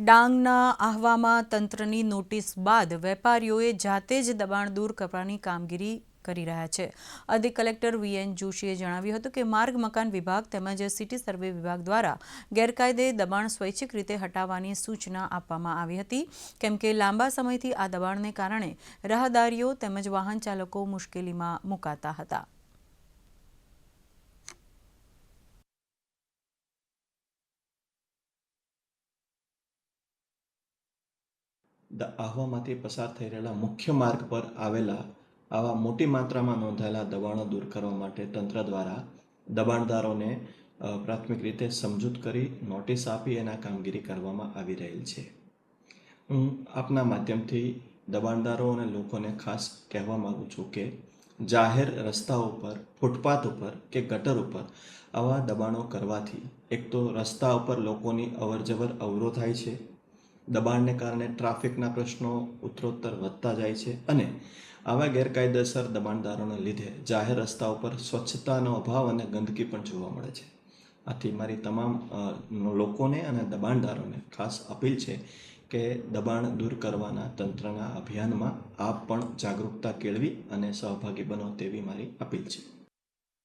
ડાંગના આહવામાં તંત્રની નોટિસ બાદ વેપારીઓએ જાતે જ દબાણ દૂર કરવાની કામગીરી કરી રહ્યા છે. અધિક કલેક્ટર વીએન જોશીએ જણાવ્યું હતું કે માર્ગ, મકાન વિભાગ તેમજ સિટી સર્વે વિભાગ દ્વારા ગેરકાયદે દબાણ સ્વૈચ્છિક રીતે હટાવવાની સૂચના આપવામાં આવી હતી. કેમ કે લાંબા સમયથી આ દબાણને કારણે રાહદારીઓ તેમજ વાહન ચાલકો મુશ્કેલીમાં મુકાતા હતા. આહવામાંથી પસાર થઈ રહેલા મુખ્ય માર્ગ પર આવેલા આવા મોટી માત્રામાં નોંધાયેલા દબાણો દૂર કરવા માટે તંત્ર દ્વારા દબાણદારોને પ્રાથમિક રીતે સમજૂત કરી નોટિસ આપી એના કામગીરી કરવામાં આવી રહેલ છે. હું આપના માધ્યમથી દબાણદારો અને લોકોને ખાસ કહેવા માગું છું કે જાહેર રસ્તાઓ ઉપર ફૂટપાથ ઉપર કે ગટર ઉપર આવા દબાણો કરવાથી એક તો રસ્તા ઉપર લોકોની અવરજવર અવરોધાય છે દબાણને કારણે ટ્રાફિકના પ્રશ્નો ઉત્તરોત્તર વધતા જાય છે અને આવા ગેરકાયદેસર દબાણદારોને લીધે જાહેર રસ્તા ઉપર સ્વચ્છતાનો અભાવ અને ગંદકી પણ જોવા મળે છે. આથી મારી તમામ લોકોને અને દબાણદારોને ખાસ અપીલ છે કે દબાણ દૂર કરવાના તંત્રના અભિયાનમાં આપ પણ જાગૃતતા કેળવી અને સહભાગી બનો તેવી મારી અપીલ છે.